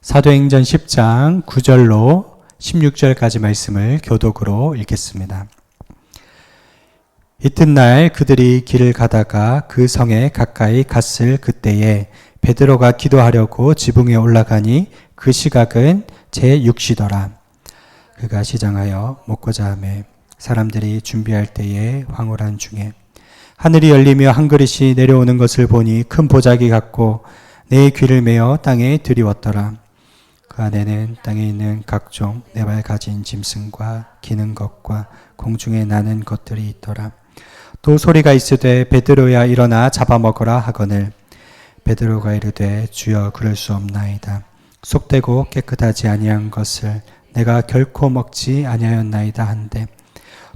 사도행전 10장 9절로 16절까지 말씀을 교독으로 읽겠습니다. 이튿날 그들이 길을 가다가 그 성에 가까이 갔을 그때에 베드로가 기도하려고 지붕에 올라가니 그 시각은 제6시더라. 그가 시장하여 먹고자 하매 사람들이 준비할 때에 황홀한 중에 하늘이 열리며 한 그릇이 내려오는 것을 보니 큰 보자기 같고 내 귀를 메어 땅에 들이웠더라. 그 안에는 땅에 있는 각종 네 발 가진 짐승과 기는 것과 공중에 나는 것들이 있더라. 또 소리가 있으되 베드로야 일어나 잡아먹어라 하거늘 베드로가 이르되 주여 그럴 수 없나이다. 속되고 깨끗하지 아니한 것을 내가 결코 먹지 아니하였나이다 한데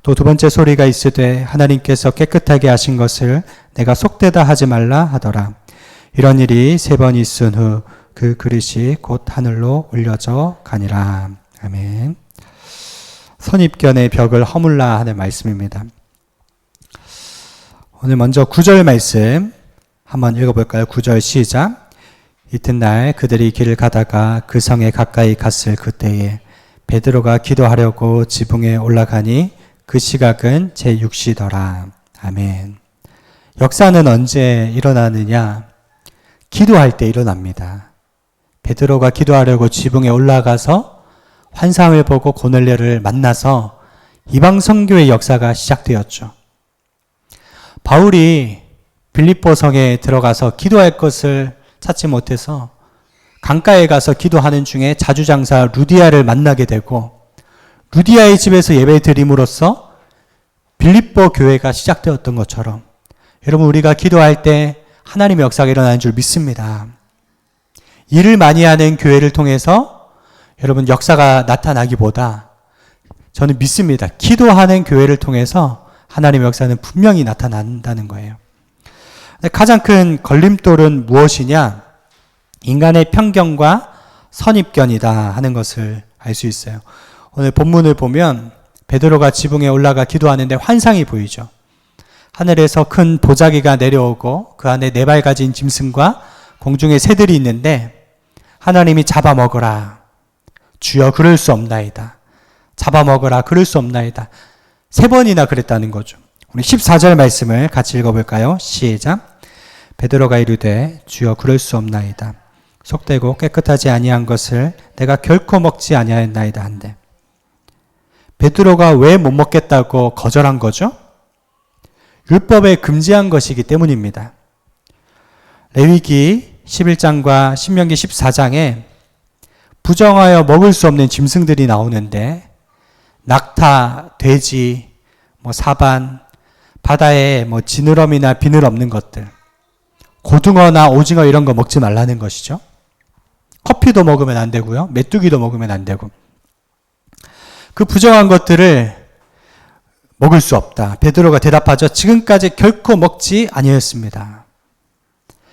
또 두 번째 소리가 있으되 하나님께서 깨끗하게 하신 것을 내가 속되다 하지 말라 하더라. 이런 일이 세 번 있은 후 그 그릇이 곧 하늘로 올려져 가니라. 아멘. 선입견의 벽을 허물라 하는 말씀입니다. 오늘 먼저 구절 말씀 한번 읽어볼까요? 구절 시작. 이튿날 그들이 길을 가다가 그 성에 가까이 갔을 그때에 베드로가 기도하려고 지붕에 올라가니 그 시각은 제6시더라. 아멘. 역사는 언제 일어나느냐? 기도할 때 일어납니다. 베드로가 기도하려고 지붕에 올라가서 환상을 보고 고넬료를 만나서 이방 선교의 역사가 시작되었죠. 바울이 빌립보 성에 들어가서 기도할 것을 찾지 못해서 강가에 가서 기도하는 중에 자주장사 루디아를 만나게 되고 루디아의 집에서 예배 드림으로써 빌립보 교회가 시작되었던 것처럼 여러분 우리가 기도할 때 하나님의 역사가 일어나는 줄 믿습니다. 일을 많이 하는 교회를 통해서 여러분 역사가 나타나기보다 저는 믿습니다. 기도하는 교회를 통해서 하나님의 역사는 분명히 나타난다는 거예요. 가장 큰 걸림돌은 무엇이냐? 인간의 편견과 선입견이다 하는 것을 알 수 있어요. 오늘 본문을 보면 베드로가 지붕에 올라가 기도하는데 환상이 보이죠. 하늘에서 큰 보자기가 내려오고 그 안에 네 발 가진 짐승과 공중에 새들이 있는데 하나님이 잡아먹어라. 주여 그럴 수 없나이다. 잡아먹어라. 그럴 수 없나이다. 세 번이나 그랬다는 거죠. 우리 14절 말씀을 같이 읽어볼까요? 시작. 베드로가 이르되 주여 그럴 수 없나이다. 속되고 깨끗하지 아니한 것을 내가 결코 먹지 아니하였나이다 한데. 베드로가 왜 못 먹겠다고 거절한 거죠? 율법에 금지한 것이기 때문입니다. 레위기 11장과 신명기 14장에 부정하여 먹을 수 없는 짐승들이 나오는데 낙타, 돼지, 뭐 사반, 바다에 뭐 지느러미나 비늘 없는 것들, 고등어나 오징어 이런 거 먹지 말라는 것이죠. 커피도 먹으면 안 되고요. 메뚜기도 먹으면 안 되고. 그 부정한 것들을 먹을 수 없다. 베드로가 대답하죠. 지금까지 결코 먹지 아니었습니다.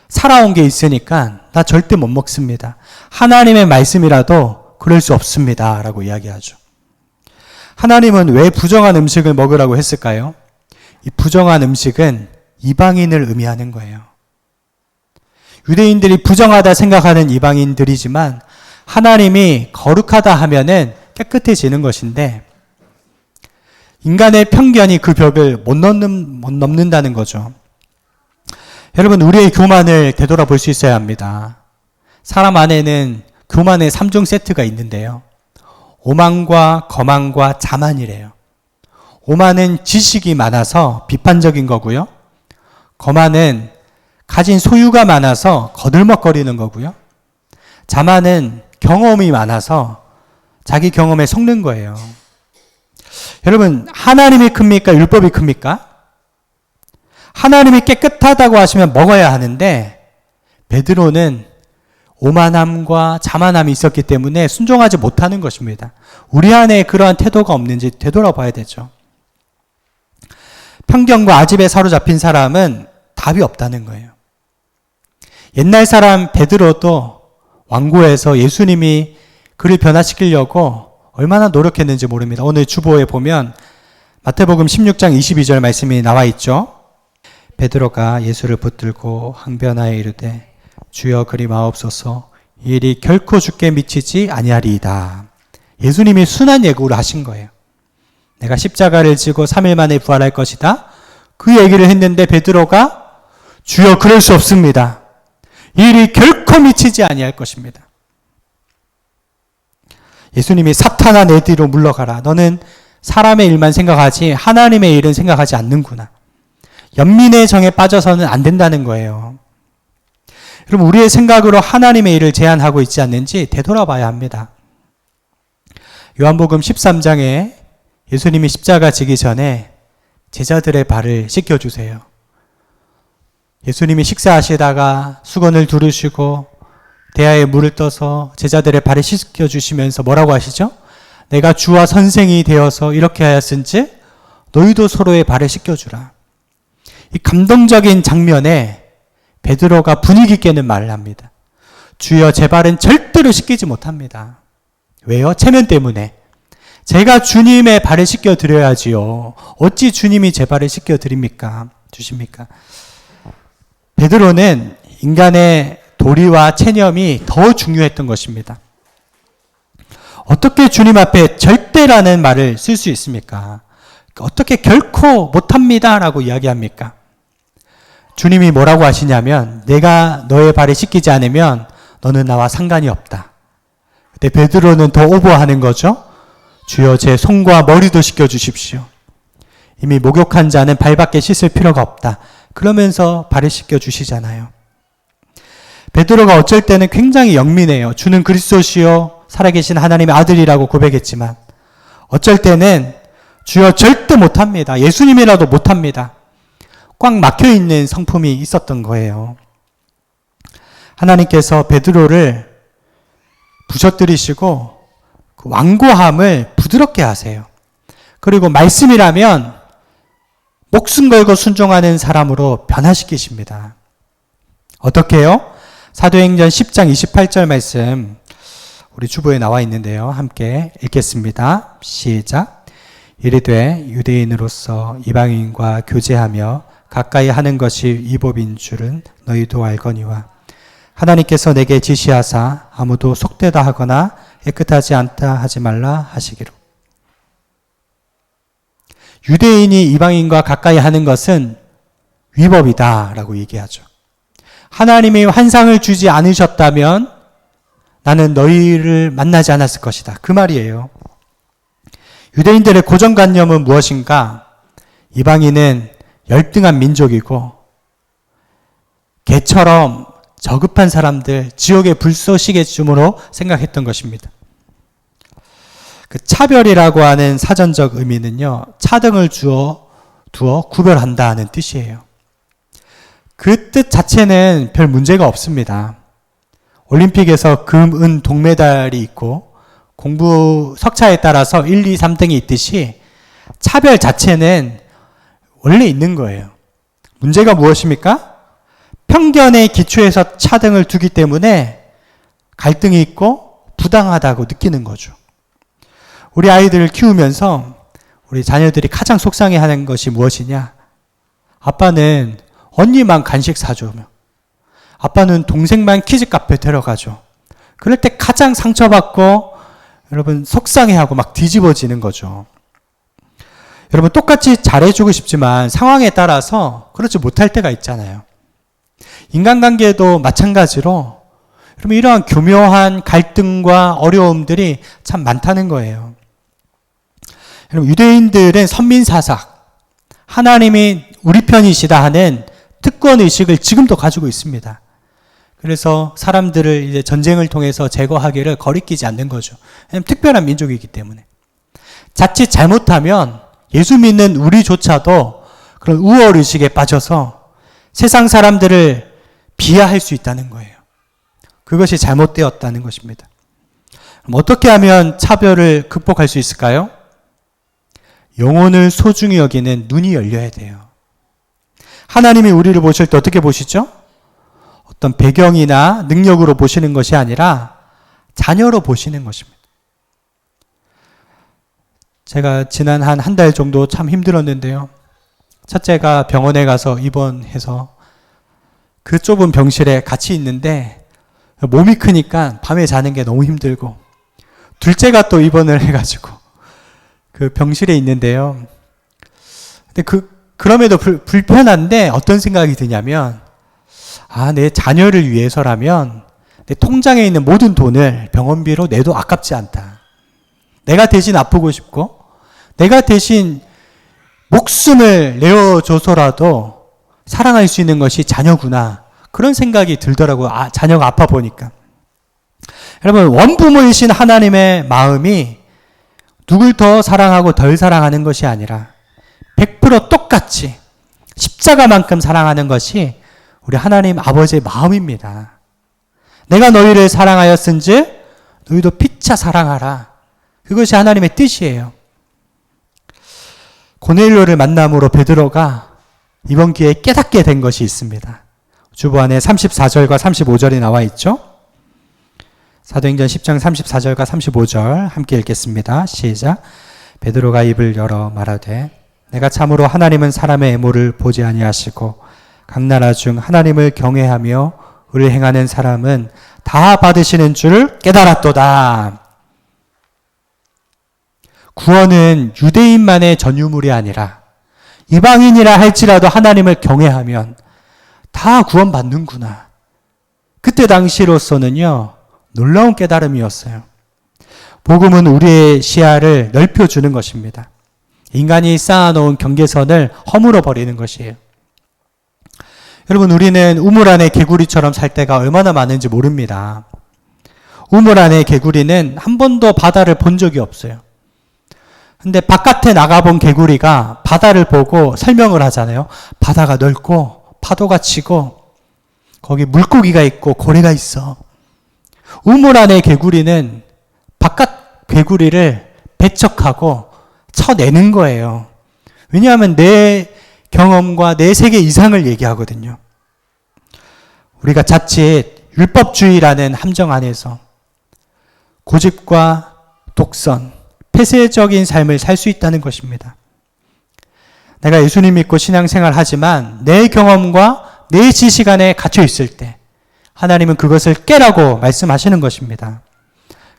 살아온 게 있으니까 나 절대 못 먹습니다. 하나님의 말씀이라도 그럴 수 없습니다. 라고 이야기하죠. 하나님은 왜 부정한 음식을 먹으라고 했을까요? 이 부정한 음식은 이방인을 의미하는 거예요. 유대인들이 부정하다 생각하는 이방인들이지만 하나님이 거룩하다 하면은 깨끗해지는 것인데 인간의 편견이 그 벽을 못, 넘는, 못 넘는다는 거죠. 여러분, 우리의 교만을 되돌아볼 수 있어야 합니다. 사람 안에는 교만의 3종 세트가 있는데요. 오만과 거만과 자만이래요. 오만은 지식이 많아서 비판적인 거고요. 거만은 가진 소유가 많아서 거들먹거리는 거고요. 자만은 경험이 많아서 자기 경험에 속는 거예요. 여러분, 하나님이 큽니까? 율법이 큽니까? 하나님이 깨끗하다고 하시면 먹어야 하는데, 베드로는 오만함과 자만함이 있었기 때문에 순종하지 못하는 것입니다. 우리 안에 그러한 태도가 없는지 되돌아봐야 되죠. 편견과 아집에 사로잡힌 사람은 답이 없다는 거예요. 옛날 사람 베드로도 왕고에서 예수님이 그를 변화시키려고 얼마나 노력했는지 모릅니다. 오늘 주보에 보면 마태복음 16장 22절 말씀이 나와 있죠. 베드로가 예수를 붙들고 항변하여 이르되 주여 그리 마옵소서 이 일이 결코 죽게 미치지 아니하리이다. 예수님이 순한 예고를 하신 거예요. 내가 십자가를 지고 3일 만에 부활할 것이다. 그 얘기를 했는데 베드로가 주여 그럴 수 없습니다. 이 일이 결코 미치지 아니할 것입니다. 예수님이 사탄아 내 뒤로 물러가라. 너는 사람의 일만 생각하지 하나님의 일은 생각하지 않는구나. 연민의 정에 빠져서는 안 된다는 거예요. 여러분 우리의 생각으로 하나님의 일을 제한하고 있지 않는지 되돌아봐야 합니다. 요한복음 13장에 예수님이 십자가 지기 전에 제자들의 발을 씻겨 주세요. 예수님이 식사하시다가 수건을 두르시고 대야에 물을 떠서 제자들의 발을 씻겨 주시면서 뭐라고 하시죠? 내가 주와 선생이 되어서 이렇게 하였은지 너희도 서로의 발을 씻겨 주라. 이 감동적인 장면에 베드로가 분위기 있게는 말을 합니다. 주여 제 발은 절대로 씻기지 못합니다. 왜요? 체면 때문에. 제가 주님의 발을 씻겨 드려야지요. 어찌 주님이 제 발을 씻겨 드립니까? 주십니까? 베드로는 인간의 도리와 체념이 더 중요했던 것입니다. 어떻게 주님 앞에 절대라는 말을 쓸 수 있습니까? 어떻게 결코 못합니다라고 이야기합니까? 주님이 뭐라고 하시냐면 내가 너의 발을 씻기지 않으면 너는 나와 상관이 없다. 근데 베드로는 더 오버하는 거죠. 주여 제 손과 머리도 씻겨 주십시오. 이미 목욕한 자는 발밖에 씻을 필요가 없다. 그러면서 발을 씻겨 주시잖아요. 베드로가 어쩔 때는 굉장히 영민해요. 주는 그리스도시요 살아계신 하나님의 아들이라고 고백했지만 어쩔 때는 주여 절대 못합니다. 예수님이라도 못합니다. 꽉 막혀 있는 성품이 있었던 거예요. 하나님께서 베드로를 부셔뜨리시고 그 완고함을 부드럽게 하세요. 그리고 말씀이라면 목숨 걸고 순종하는 사람으로 변화시키십니다. 어떻게요? 사도행전 10장 28절 말씀 우리 주보에 나와 있는데요. 함께 읽겠습니다. 시작. 이르되 유대인으로서 이방인과 교제하며 가까이 하는 것이 위법인 줄은 너희도 알거니와 하나님께서 내게 지시하사 아무도 속되다 하거나 깨끗하지 않다 하지 말라 하시기로. 유대인이 이방인과 가까이 하는 것은 위법이다라고 얘기하죠. 하나님이 환상을 주지 않으셨다면 나는 너희를 만나지 않았을 것이다. 그 말이에요. 유대인들의 고정관념은 무엇인가? 이방인은 열등한 민족이고 개처럼 저급한 사람들, 지옥의 불쏘시개 쯤으로 생각했던 것입니다. 그 차별이라고 하는 사전적 의미는요, 차등을 주어 두어 구별한다는 뜻이에요. 그 뜻 자체는 별 문제가 없습니다. 올림픽에서 금, 은, 동메달이 있고 공부 석차에 따라서 1, 2, 3등이 있듯이 차별 자체는 원래 있는 거예요. 문제가 무엇입니까? 편견의 기초에서 차등을 두기 때문에 갈등이 있고 부당하다고 느끼는 거죠. 우리 아이들을 키우면서 우리 자녀들이 가장 속상해 하는 것이 무엇이냐? 아빠는 언니만 간식 사주며, 아빠는 동생만 키즈 카페 데려가죠. 그럴 때 가장 상처받고, 여러분, 속상해하고 막 뒤집어지는 거죠. 여러분, 똑같이 잘해주고 싶지만 상황에 따라서 그렇지 못할 때가 있잖아요. 인간관계도 마찬가지로, 여러분, 이러한 교묘한 갈등과 어려움들이 참 많다는 거예요. 여러분, 유대인들은 선민사삭, 하나님이 우리 편이시다 하는 특권 의식을 지금도 가지고 있습니다. 그래서 사람들을 이제 전쟁을 통해서 제거하기를 거리끼지 않는 거죠. 특별한 민족이기 때문에. 자칫 잘못하면 예수 믿는 우리조차도 그런 우월 의식에 빠져서 세상 사람들을 비하할 수 있다는 거예요. 그것이 잘못되었다는 것입니다. 어떻게 하면 차별을 극복할 수 있을까요? 영혼을 소중히 여기는 눈이 열려야 돼요. 하나님이 우리를 보실 때 어떻게 보시죠? 어떤 배경이나 능력으로 보시는 것이 아니라 자녀로 보시는 것입니다. 제가 지난 한 한 달 정도 참 힘들었는데요. 첫째가 병원에 가서 입원해서 그 좁은 병실에 같이 있는데 몸이 크니까 밤에 자는 게 너무 힘들고 둘째가 또 입원을 해가지고 그 병실에 있는데요. 근데 그 그럼에도 불, 불편한데 어떤 생각이 드냐면 아 내 자녀를 위해서라면 내 통장에 있는 모든 돈을 병원비로 내도 아깝지 않다. 내가 대신 아프고 싶고 내가 대신 목숨을 내어줘서라도 사랑할 수 있는 것이 자녀구나. 그런 생각이 들더라고요. 아, 자녀가 아파 보니까. 여러분, 원부모이신 하나님의 마음이 누굴 더 사랑하고 덜 사랑하는 것이 아니라 100% 똑같이 십자가만큼 사랑하는 것이 우리 하나님 아버지의 마음입니다. 내가 너희를 사랑하였은즉 너희도 피차 사랑하라. 그것이 하나님의 뜻이에요. 고넬료를 만남으로 베드로가 이번 기회에 깨닫게 된 것이 있습니다. 주보안에 34절과 35절이 나와 있죠. 사도행전 10장 34절과 35절 함께 읽겠습니다. 시작. 베드로가 입을 열어 말하되 내가 참으로 하나님은 사람의 애모를 보지 아니하시고 각 나라 중 하나님을 경외하며 의를 행하는 사람은 다 받으시는 줄을 깨달았도다. 구원은 유대인만의 전유물이 아니라 이방인이라 할지라도 하나님을 경외하면 다 구원받는구나. 그때 당시로서는요, 놀라운 깨달음이었어요. 복음은 우리의 시야를 넓혀주는 것입니다. 인간이 쌓아놓은 경계선을 허물어 버리는 것이에요. 여러분, 우리는 우물 안에 개구리처럼 살 때가 얼마나 많은지 모릅니다. 우물 안에 개구리는 한 번도 바다를 본 적이 없어요. 근데 바깥에 나가본 개구리가 바다를 보고 설명을 하잖아요. 바다가 넓고 파도가 치고 거기 물고기가 있고 고래가 있어. 우물 안의 개구리는 바깥 개구리를 배척하고 쳐내는 거예요. 왜냐하면 내 경험과 내 세계 이상을 얘기하거든요. 우리가 자칫 율법주의라는 함정 안에서 고집과 독선, 폐쇄적인 삶을 살 수 있다는 것입니다. 내가 예수님 믿고 신앙생활 하지만 내 경험과 내 지식 안에 갇혀 있을 때 하나님은 그것을 깨라고 말씀하시는 것입니다.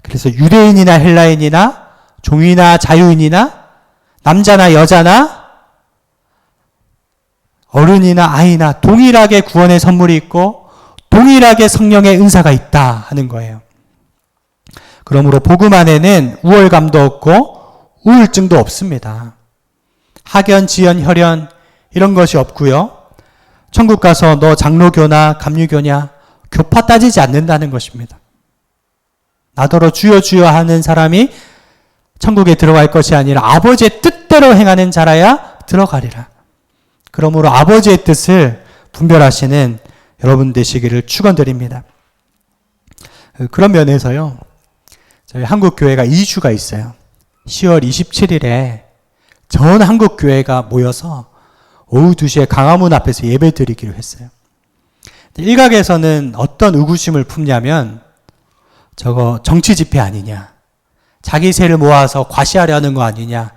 그래서 유대인이나 헬라인이나 종이나 자유인이나 남자나 여자나 어른이나 아이나 동일하게 구원의 선물이 있고 동일하게 성령의 은사가 있다 하는 거예요. 그러므로 복음 안에는 우월감도 없고 우울증도 없습니다. 학연, 지연, 혈연 이런 것이 없고요. 천국 가서 너 장로교나 감리교냐 교파 따지지 않는다는 것입니다. 나더러 주여 주여 하는 사람이 천국에 들어갈 것이 아니라 아버지의 뜻대로 행하는 자라야 들어가리라. 그러므로 아버지의 뜻을 분별하시는 여러분 되시기를 축원드립니다. 그런 면에서요. 저희 한국 교회가 2주가 있어요. 10월 27일에 전 한국 교회가 모여서 오후 2시에 강화문 앞에서 예배 드리기로 했어요. 일각에서는 어떤 의구심을 품냐면 저거 정치 집회 아니냐. 자기 세를 모아서 과시하려는 거 아니냐.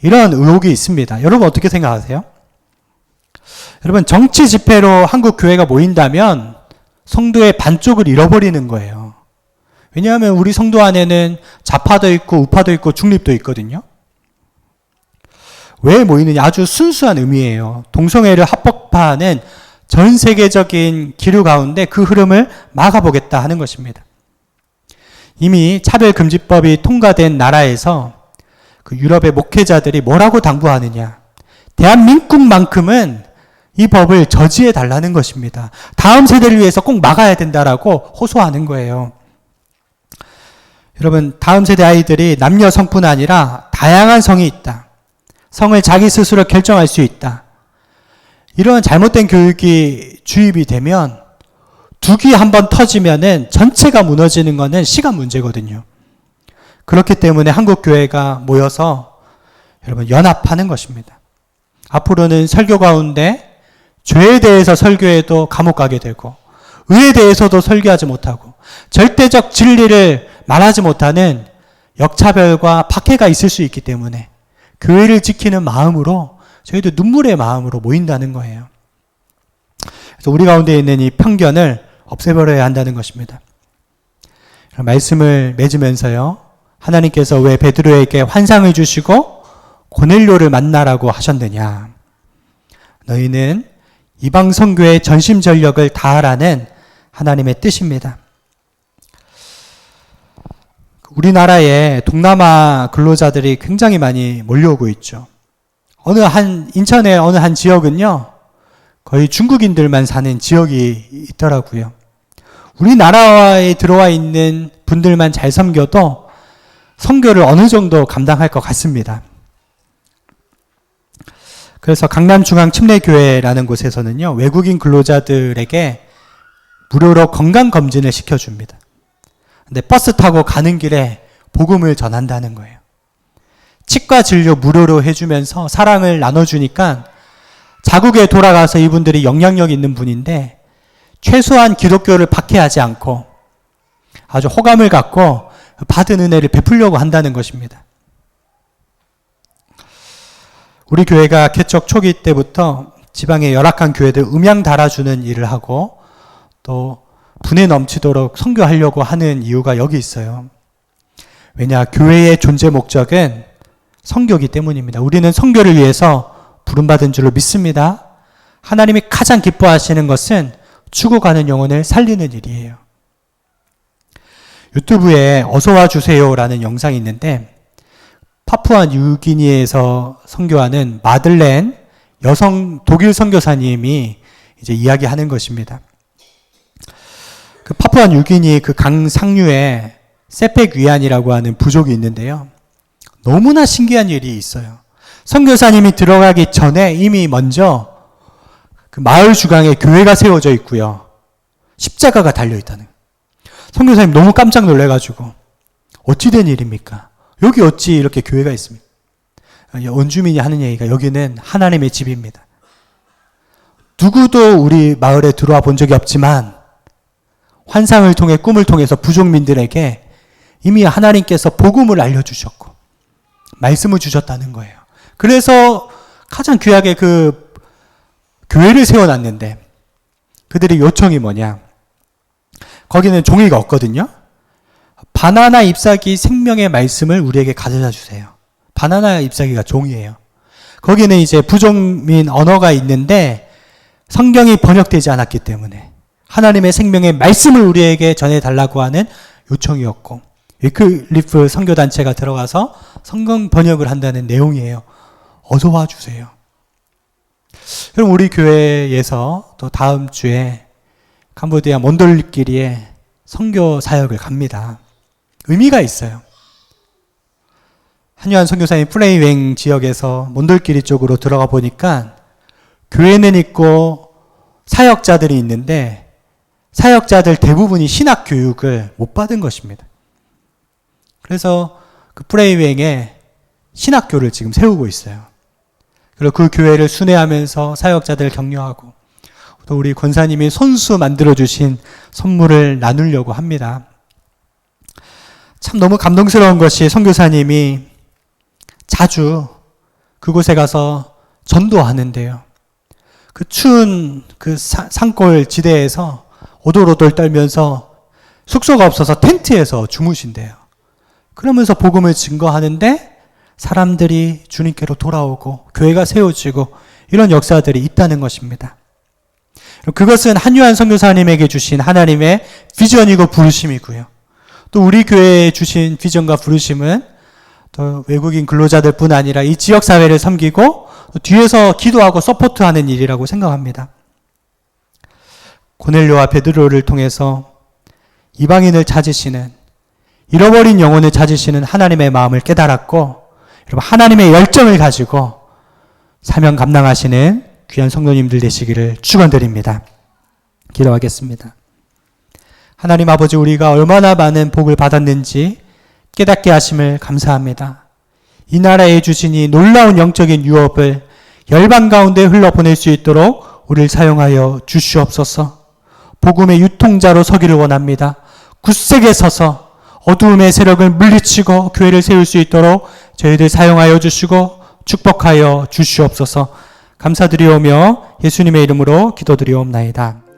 이런 의혹이 있습니다. 여러분 어떻게 생각하세요? 여러분 정치 집회로 한국 교회가 모인다면 성도의 반쪽을 잃어버리는 거예요. 왜냐하면 우리 성도 안에는 좌파도 있고 우파도 있고 중립도 있거든요. 왜 모이느냐? 아주 순수한 의미예요. 동성애를 합법화하는 전 세계적인 기류 가운데 그 흐름을 막아보겠다 하는 것입니다. 이미 차별금지법이 통과된 나라에서 그 유럽의 목회자들이 뭐라고 당부하느냐. 대한민국만큼은 이 법을 저지해 달라는 것입니다. 다음 세대를 위해서 꼭 막아야 된다라고 호소하는 거예요. 여러분, 다음 세대 아이들이 남녀 성뿐 아니라 다양한 성이 있다. 성을 자기 스스로 결정할 수 있다. 이런 잘못된 교육이 주입이 되면 두기 한 번 터지면은 전체가 무너지는 것은 시간 문제거든요. 그렇기 때문에 한국 교회가 모여서 여러분 연합하는 것입니다. 앞으로는 설교 가운데 죄에 대해서 설교해도 감옥 가게 되고 의에 대해서도 설교하지 못하고 절대적 진리를 말하지 못하는 역차별과 박해가 있을 수 있기 때문에 교회를 지키는 마음으로 저희도 눈물의 마음으로 모인다는 거예요. 그래서 우리 가운데 있는 이 편견을 없애버려야 한다는 것입니다. 말씀을 맺으면서요. 하나님께서 왜 베드로에게 환상을 주시고 고넬료를 만나라고 하셨느냐? 너희는 이방 선교의 전심 전력을 다하라는 하나님의 뜻입니다. 우리나라에 동남아 근로자들이 굉장히 많이 몰려오고 있죠. 어느 한 인천의 어느 한 지역은요. 거의 중국인들만 사는 지역이 있더라고요. 우리나라에 들어와 있는 분들만 잘 섬겨도 선교를 어느 정도 감당할 것 같습니다. 그래서 강남중앙침례교회라는 곳에서는요, 외국인 근로자들에게 무료로 건강검진을 시켜줍니다. 근데 버스 타고 가는 길에 복음을 전한다는 거예요. 치과 진료 무료로 해주면서 사랑을 나눠주니까 자국에 돌아가서 이분들이 영향력 있는 분인데 최소한 기독교를 박해하지 않고 아주 호감을 갖고 받은 은혜를 베풀려고 한다는 것입니다. 우리 교회가 개척 초기 때부터 지방의 열악한 교회들 음향 달아주는 일을 하고 또 분에 넘치도록 선교하려고 하는 이유가 여기 있어요. 왜냐 교회의 존재 목적은 선교기 때문입니다. 우리는 선교를 위해서 부름받은 줄로 믿습니다. 하나님이 가장 기뻐하시는 것은 죽어가는 영혼을 살리는 일이에요. 유튜브에 어서 와 주세요라는 영상이 있는데 파푸아 뉴기니에서 선교하는 마들렌 여성 독일 선교사님이 이제 이야기하는 것입니다. 그 파푸아 뉴기니 그 강 상류에 세펙 위안이라고 하는 부족이 있는데요. 너무나 신기한 일이 있어요. 선교사님이 들어가기 전에 이미 먼저 그 마을 주강에 교회가 세워져 있고요. 십자가가 달려 있다는. 선교사님 너무 깜짝 놀래가지고 어찌 된 일입니까? 여기 어찌 이렇게 교회가 있습니까? 원주민이 하는 얘기가 여기는 하나님의 집입니다. 누구도 우리 마을에 들어와 본 적이 없지만 환상을 통해 꿈을 통해서 부족민들에게 이미 하나님께서 복음을 알려주셨고 말씀을 주셨다는 거예요. 그래서 가장 귀하게 그 교회를 세워놨는데 그들의 요청이 뭐냐? 거기는 종이가 없거든요. 바나나 잎사귀 생명의 말씀을 우리에게 가져다 주세요. 바나나 잎사귀가 종이에요. 거기는 이제 부족민 언어가 있는데 성경이 번역되지 않았기 때문에 하나님의 생명의 말씀을 우리에게 전해달라고 하는 요청이었고 위클리프 선교단체가 들어가서 성경 번역을 한다는 내용이에요. 어서 와 주세요. 그럼 우리 교회에서 또 다음 주에 캄보디아 몬돌길리에 선교 사역을 갑니다. 의미가 있어요. 한유한 선교사님 플레이웽 지역에서 몬돌길리 쪽으로 들어가 보니까 교회는 있고 사역자들이 있는데 사역자들 대부분이 신학 교육을 못 받은 것입니다. 그래서 그 프레이웽에 신학교를 지금 세우고 있어요. 그리고 그 교회를 순회하면서 사역자들을 격려하고 또 우리 권사님이 손수 만들어 주신 선물을 나누려고 합니다. 참 너무 감동스러운 것이 선교사님이 자주 그곳에 가서 전도하는데요. 그 추운 그 산골 지대에서 오돌오돌 떨면서 숙소가 없어서 텐트에서 주무신대요. 그러면서 복음을 증거하는데 사람들이 주님께로 돌아오고 교회가 세워지고 이런 역사들이 있다는 것입니다. 그것은 한유한 선교사님에게 주신 하나님의 비전이고 부르심이고요. 또 우리 교회에 주신 비전과 부르심은 또 외국인 근로자들 뿐 아니라 이 지역 사회를 섬기고 뒤에서 기도하고 서포트하는 일이라고 생각합니다. 고넬료와 베드로를 통해서 이방인을 찾으시는 잃어버린 영혼을 찾으시는 하나님의 마음을 깨달았고 여러분 하나님의 열정을 가지고 사명 감당하시는 귀한 성도님들 되시기를 축원드립니다. 기도하겠습니다. 하나님 아버지 우리가 얼마나 많은 복을 받았는지 깨닫게 하심을 감사합니다. 이 나라에 주신 이 놀라운 영적인 유업을 열방 가운데 흘러보낼 수 있도록 우리를 사용하여 주시옵소서. 복음의 유통자로 서기를 원합니다. 굳세게 서서 어두움의 세력을 물리치고 교회를 세울 수 있도록 저희들 사용하여 주시고 축복하여 주시옵소서. 감사드리오며 예수님의 이름으로 기도드리옵나이다.